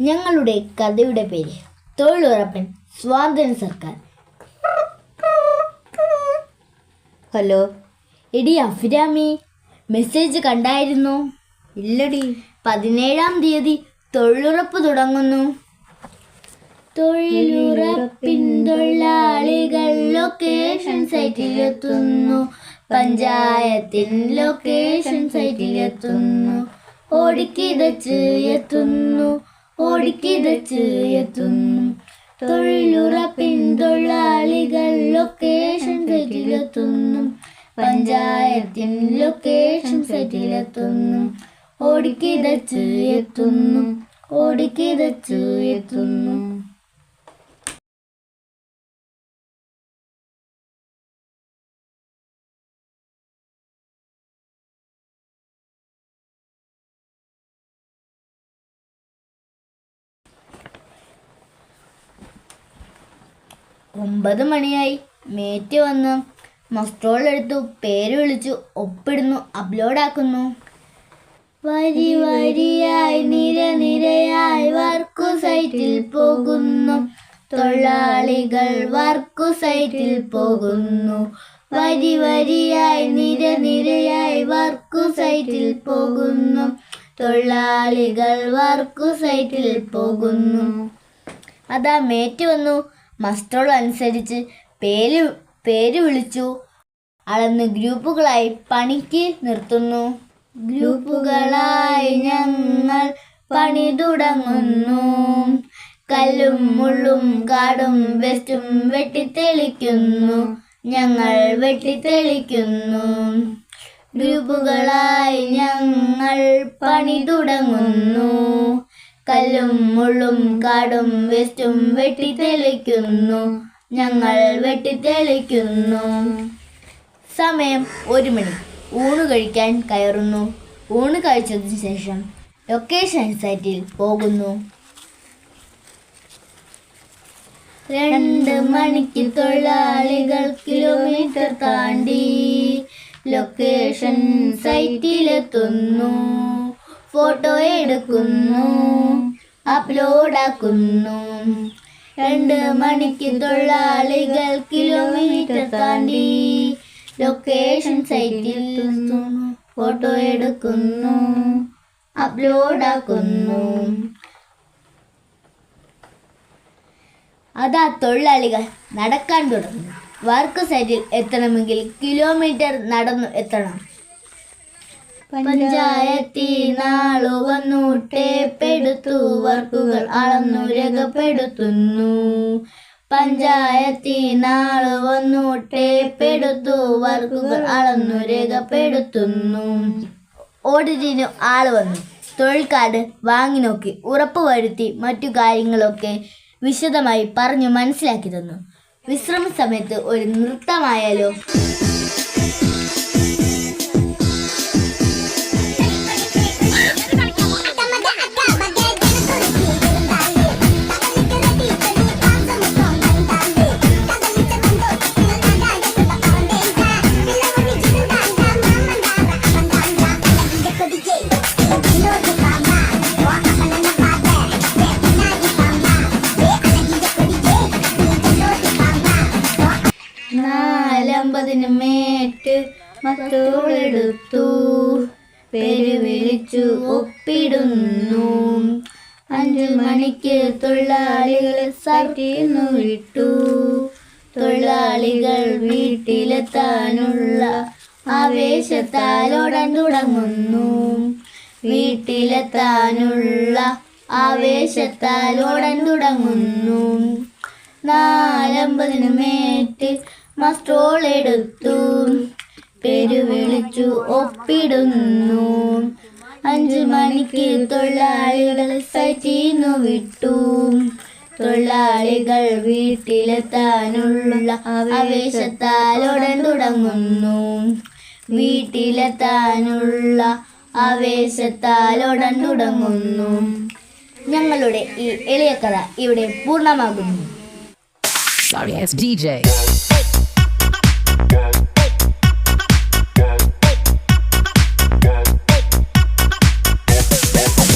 ഞങ്ങളുടെ കഥയുടെ പേര് തൊഴിലുറപ്പൻ സ്വാതന്ത്ര്യ സർക്കാർ. ഹലോ എടി അഫിരാമി മെസ്സേജ് കണ്ടായിരുന്നു? ഇല്ലടി. പതിനേഴാം തീയതി തൊഴിലുറപ്പ് തുടങ്ങുന്നു. തൊഴിലുറപ്പിൻ തൊഴിലാളികൾ ലൊക്കേഷൻ സൈറ്റിലെത്തുന്നു പഞ്ചായത്തിൻ ലൊക്കേഷൻ സൈറ്റിലെത്തുന്നു ഓടിക്കിതച്ച് എത്തുന്നു. ഓടിക്കിതച്ച് എത്തുന്നു തൊഴിലുറപ്പിൻ തൊഴിലാളികൾ ലൊക്കേഷൻ സെറ്റിലെത്തുന്നു പഞ്ചായത്തിൻ ലൊക്കേഷൻ സെറ്റിലെത്തുന്നു ഓടിക്കിതച്ച് എത്തുന്നു ഓടിക്കിതച്ച് എത്തുന്നു ഒമ്പത് മണിയായി. മേറ്റ് വന്ന്. മസ്ട്രോൾ എടുത്തു പേര് വിളിച്ചു. ഒപ്പിടുന്നു. അപ്ലോഡ് ആക്കുന്നു വരി വരിയായി നിര നിരയായി വർക്കു സൈറ്റിൽ പോകുന്നു. തൊഴിലാളികൾ വർക്കു സൈറ്റിൽ പോകുന്നു. വരി വരിയായി നിര നിരയായി വർക്കു സൈറ്റിൽ പോകുന്നു. തൊഴിലാളികൾ വർക്കു സൈറ്റിൽ പോകുന്നു. അതാ മേറ്റ് വന്നു. മസ്റ്ററോൾ അനുസരിച്ച് പേര് പേര് വിളിച്ചു. അളന്ന് ഗ്രൂപ്പുകളായി പണിക്ക് നിർത്തുന്നു. ഗ്രൂപ്പുകളായി ഞങ്ങൾ പണി തുടങ്ങുന്നു. കല്ലും മുള്ളും കാടും വെസ്റ്റും വെട്ടിത്തെളിക്കുന്നു. ഞങ്ങൾ വെട്ടിത്തെളിക്കുന്നു. ഗ്രൂപ്പുകളായി ഞങ്ങൾ പണി തുടങ്ങുന്നു. കല്ലും മുള്ളും കാടും വെസ്റ്റും വെട്ടിത്തെളിക്കുന്നു ഞങ്ങൾ വെട്ടിത്തെളിക്കുന്നു സമയം ഒരു മണി. ഊണ് കഴിക്കാൻ കയറുന്നു. ഊണ് കഴിച്ചതിന് ശേഷം ലൊക്കേഷൻ സൈറ്റിൽ പോകുന്നു. രണ്ട് മണിക്ക് തൊഴിലാളികൾ കിലോമീറ്റർ താണ്ടി ലൊക്കേഷൻ സൈറ്റിലെത്തുന്നു ഫോട്ടോ എടുക്കുന്നു. അപ്ലോഡ് ആക്കുന്നു രണ്ട് മണിക്ക് തൊഴിലാളികൾ കിലോമീറ്റർ താണ്ടി ലൊക്കേഷൻ സൈറ്റിൽ ഫോട്ടോ എടുക്കുന്നു. അപ്ലോഡ് ആക്കുന്നു അതാ തൊഴിലാളികൾ നടക്കാൻ തുടങ്ങുന്നു. വർക്ക് സൈറ്റിൽ എത്തണമെങ്കിൽ കിലോമീറ്റർ നടന്നു എത്തണം. പഞ്ചായത്തിനാളു വന്നു ടേപ്പെടുത്തു വർക്കുകൾ അളന്നു രേഖപ്പെടുത്തുന്നു. പഞ്ചായത്തിനാളു വന്നു ടേപ്പെടുത്തു വർക്കുകൾ അളന്നു രേഖപ്പെടുത്തുന്നു. ഓഡിറ്റിന് ആൾ വന്നു. തൊഴിൽ കാർഡ് വാങ്ങി നോക്കി. ഉറപ്പുവരുത്തി മറ്റു കാര്യങ്ങളൊക്കെ വിശദമായി പറഞ്ഞു മനസ്സിലാക്കി തന്നു. വിശ്രമ സമയത്ത് ഒരു നൃത്തമായാലോ നാലമ്പതിന് മേറ്റ് മത്തോളെടുത്തു. പേര് വിളിച്ചു ഒപ്പിടുന്നു. അഞ്ചു മണിക്ക് തൊഴിലാളികളെ സറ്റിന്നു വിട്ടു. തൊഴിലാളികൾ വീട്ടിലെത്താനുള്ള ആവേശത്താലോടാൻ തുടങ്ങുന്നു. വീട്ടിലെത്താനുള്ള ആവേശത്താലോടാൻ തുടങ്ങുന്നു. നാലമ്പതിന് മസ്ട്രോൾ എടുത്തു പേര് വിളിച്ചു ഒപ്പിടുന്നു. അഞ്ചു മണിക്ക് തൊള്ളാളികൾ സൈറ്റിന്നു വിട്ടു. തൊഴിലാളികൾ വീട്ടിലെത്താനുള്ള ആവേശത്താൽ ഉടൻ തുടങ്ങുന്നു. വീട്ടിലെത്താനുള്ള ആവേശത്താൽ ഉടൻ തുടങ്ങുന്നു. ഞങ്ങളുടെ ഈ എളിയ കഥ ഇവിടെ പൂർണമാകുന്നു. Sorry DJ.